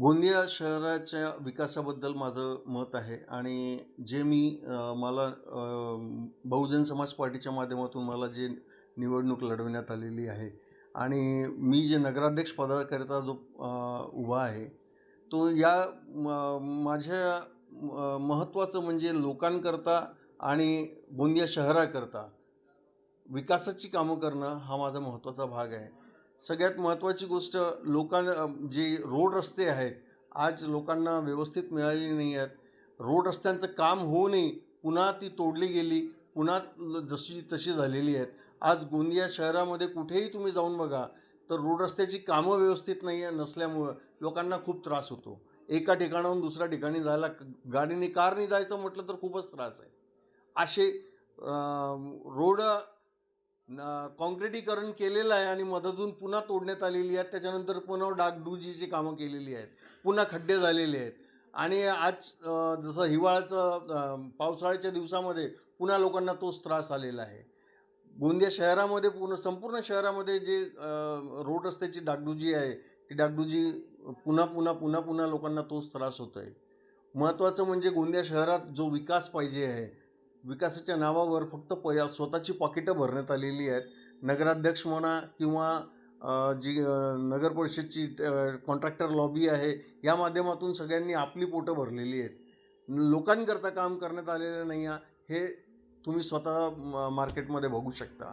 गोंदिया शहराच्या विकासाबद्दल माझं मत आहे आणि जे मी मला बहुजन समाज पार्टीच्या माध्यमातून मला जे निवडणूक लढवण्यात आलेली आहे आणि मी जे नगराध्यक्ष पदाकरिता जो उभा आहे तो या म माझ्या महत्त्वाचं म्हणजे लोकांकरता आणि गोंदिया शहराकरता विकासाची कामं करणं हा माझा महत्त्वाचा भाग आहे. सगळ्यात महत्त्वाची गोष्ट लोकांना जे रोड रस्ते आहेत आज लोकांना व्यवस्थित मिळालेली नाही आहेत. रोड रस्त्यांचं काम होऊ नये. पुन्हा ती तोडली गेली. पुन्हा जशी तशी झालेली आहेत. आज गोंदिया शहरामध्ये कुठेही तुम्ही जाऊन बघा तर रोड रस्त्याची कामं व्यवस्थित नाही आहे नसल्यामुळं लोकांना खूप त्रास होतो. एका ठिकाणाहून दुसऱ्या ठिकाणी जायला गाडीने कारने जायचं म्हटलं तर खूपच त्रास आहे. असे रोड न- काँक्रिटीकरण केलेलं आहे आणि मधातून पुन्हा तोडण्यात आलेली आहेत. त्याच्यानंतर पुन्हा डागडुजीची कामं केलेली आहेत. पुन्हा खड्डे झालेले आहेत. आणि आज जसं हिवाळ्याचं पावसाळ्याच्या दिवसामध्ये पुन्हा लोकांना तोच त्रास आलेला आहे. गोंदिया शहरामध्ये पूर्ण संपूर्ण शहरामध्ये जे रोड रस्त्याची डागडुजी आहे ती डागडुजी पुन्हा पुन्हा पुन्हा पुन्हा लोकांना तोच त्रास होतो आहे महत्त्वाचं म्हणजे गोंदिया शहरात जो विकास पाहिजे आहे विकासाच्या नावावर फक्त पया स्वतःची पाकिटं भरण्यात आलेली आहेत. नगराध्यक्ष म्हणा किंवा जी नगर परिषदची कॉन्ट्रॅक्टर लॉबी आहे या माध्यमातून सगळ्यांनी आपली पोटं भरलेली आहेत. लोकांकरता काम करण्यात आलेलं नाही आहे हे तुम्ही स्वतः मार्केटमध्ये बघू शकता.